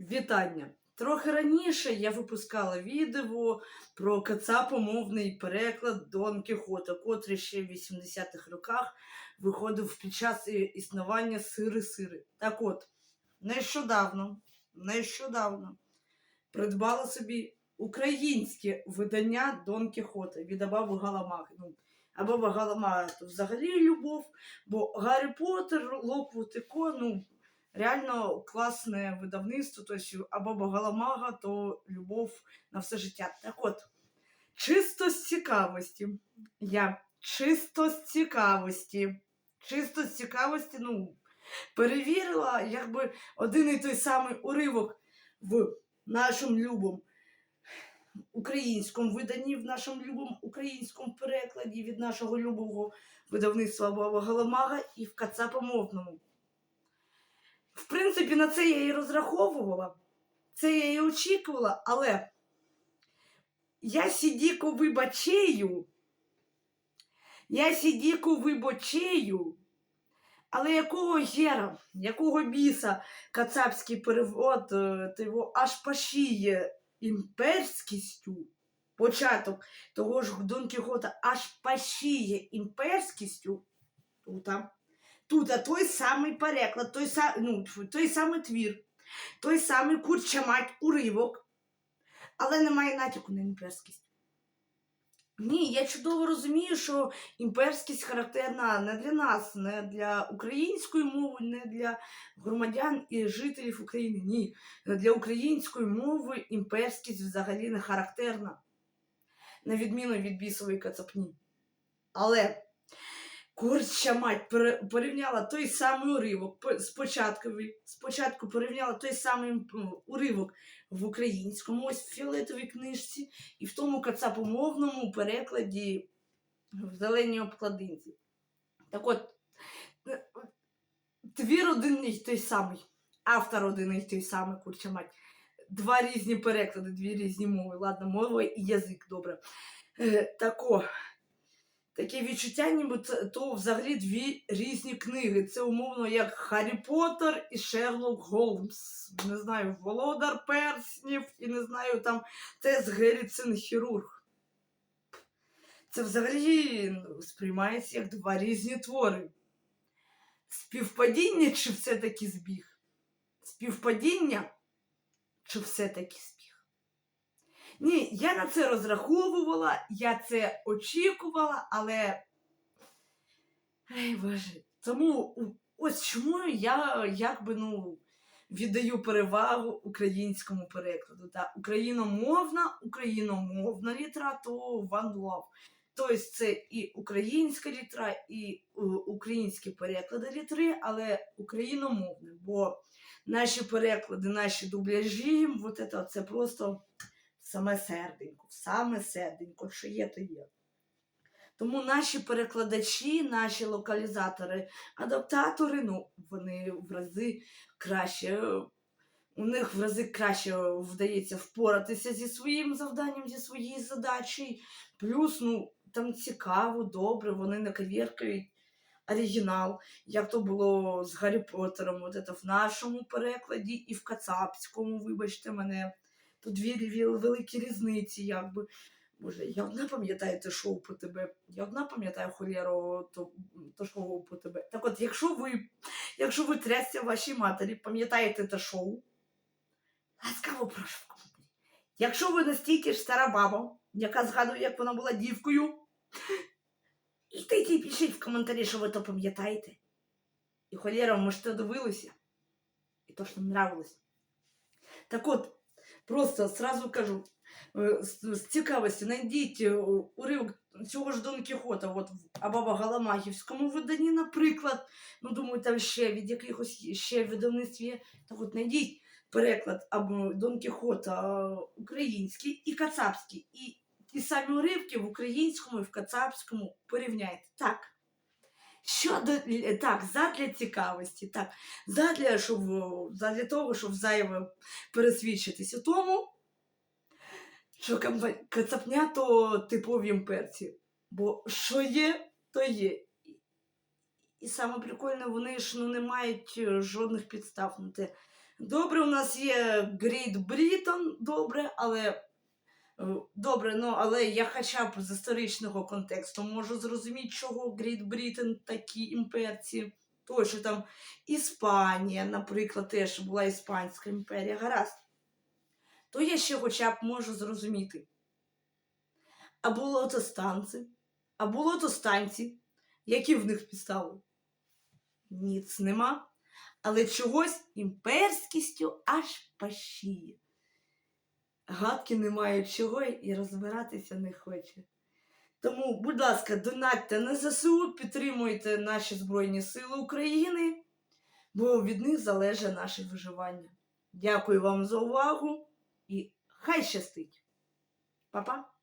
Вітання! Трохи раніше я випускала відео про кацапомовний переклад Дон Кіхота, котрий ще в 80-х роках виходив під час існування сири-сири. Так от, нещодавно, нещодавно придбала собі українське видання Дон Кіхота від Абаби Галамаги. Ну, Абаба Галамага то взагалі любов, бо Гаррі Поттер, Локвуд ну, реально класне видавництво, тобто Абаба Галамага то любов на все життя. Так от, чисто з цікавості, я чисто з цікавості, чисто з цікавості, ну, перевірила, якби один і той самий уривок в нашому любому українському виданні, в нашому любому українському перекладі від нашого любого видавництва Баба Галамага і в кацапомовному. В принципі, на це я і розраховувала, це я і очікувала, але я сідіку вибачею, я сідіку вибачею, але якого гера, якого біса кацапський перевод е, його аж пашіє імперськістю, початок того ж Дон Кіхота аж пашіє імперськістю, тут, тут той самий переклад, той, ну, той самий твір, той самий курчамать уривок, але немає натяку на імперськість. Ні, я чудово розумію, що імперськість характерна не для нас, не для української мови, не для громадян і жителів України. Ні. Для української мови імперськість взагалі не характерна, на відміну від бісової кацапні. Але Курча мать порівняла той самий уривок спочатку, спочатку порівняла той самий уривок в українському, ось в фіолетовій книжці, і в тому кацапомовному перекладі в зеленій обкладинці. Так от, е, твір один і той самий, автор один і той самий, курча мать. Два різні переклади, дві різні мови. Ладно, мова і язик, добре. Е, тако. Таке відчуття, ніби це то взагалі дві різні книги. Це умовно як Харрі Поттер і Шерлок Голмс. Не знаю, Володар Перснів і не знаю там Тес Герріцин Хірург. Це взагалі ну, сприймається як два різні твори. Співпадіння чи все-таки збіг? Співпадіння чи все-таки збіг? Ні, я на це розраховувала, я це очікувала, але. Ей, Боже, тому ось чому я якби ну віддаю перевагу українському перекладу. Та україномовна, україномовна літера то love. Тобто це і українська літера, і е, українські переклади літери, але україномовне, бо наші переклади, наші дубляжі, вот це просто саме серденько, саме серденько, що є, то є. Тому наші перекладачі, наші локалізатори, адаптатори, ну, вони в рази краще, у них в рази краще вдається впоратися зі своїм завданням, зі своєю задачею. Плюс, ну, там цікаво, добре, вони не кавіркають оригінал, як то було з Гаррі Поттером, от це в нашому перекладі і в кацапському, вибачте мене. Тут дві великі різниці, якби. Боже, я одна пам'ятаю те шоу по тебе, я одна пам'ятаю холєро, то, то шоу по тебе. Так от, якщо ви, якщо ви трясся вашій матері, пам'ятаєте те шоу, ласкаво прошу. Якщо ви настільки ж стара баба, яка згадує, як вона була дівкою, і пишіть в коментарі, що ви то пам'ятаєте. І холєра, можете дивилися. І то, що не нравилось. Так от, просто сразу кажу, з, з цікавості, знайдіть е, уривок цього ж Дон Кіхота, от в Абаба Галамагівському виданні, наприклад. Ну, думаю, там ще від якихось ще видавництв є. Так от знайдіть переклад або Дон Кіхота український і кацапський. І ті самі уривки в українському і в кацапському порівняйте. Так. Щодо так, задля цікавості, так, задля, щоб, задля того, щоб зайве пересвідчитись у тому, що кацапня то типові імперці. Бо що є, то є. І- саме прикольне, вони ж ну, не мають е, жодних підстав Добре, у нас є Great Britain, добре, але е, добре, ну але я хоча б з історичного контексту можу зрозуміти, чого Great Britain такі імперці. То, що там Іспанія, наприклад, теж була Іспанська імперія, гаразд. То я ще хоча б можу зрозуміти. А було то станці, а то станці, які в них підстави? Ніц нема але чогось імперськістю аж пашіє. Гадки не мають чого і розбиратися не хоче. Тому, будь ласка, донатьте на ЗСУ, підтримуйте наші Збройні Сили України, бо від них залежить наше виживання. Дякую вам за увагу і хай щастить! Па-па!